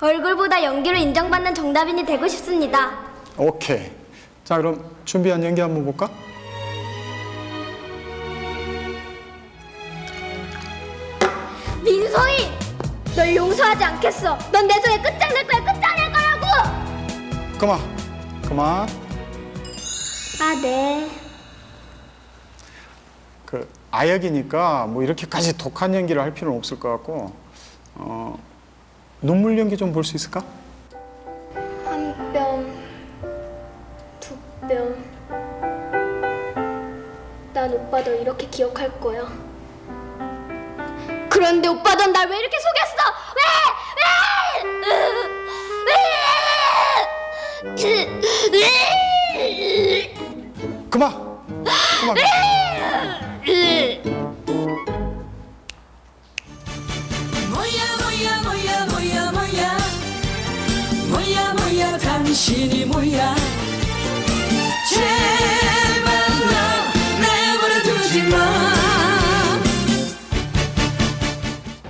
얼굴보다 연기로 인정받는 정답인이 되고 싶습니다. 오케이. 자, 그럼 준비한 연기 한번 볼까? 민서희! 널 용서하지 않겠어. 넌 내 손에 끝장낼 거야, 끝장낼 거라고! 그만. 그만. 아, 네. 그 아역이니까 뭐 이렇게까지 독한 연기를 할 필요는 없을 것 같고 어, 눈물 연기 좀 볼 수 있을까? 한 뼘, 두 뼘. 난 오빠 널 이렇게 기억할 거야. 그런데 오빠 넌 날 왜 이렇게 속였어? 왜? 왜? 왜? 그만. 그만. 뭐야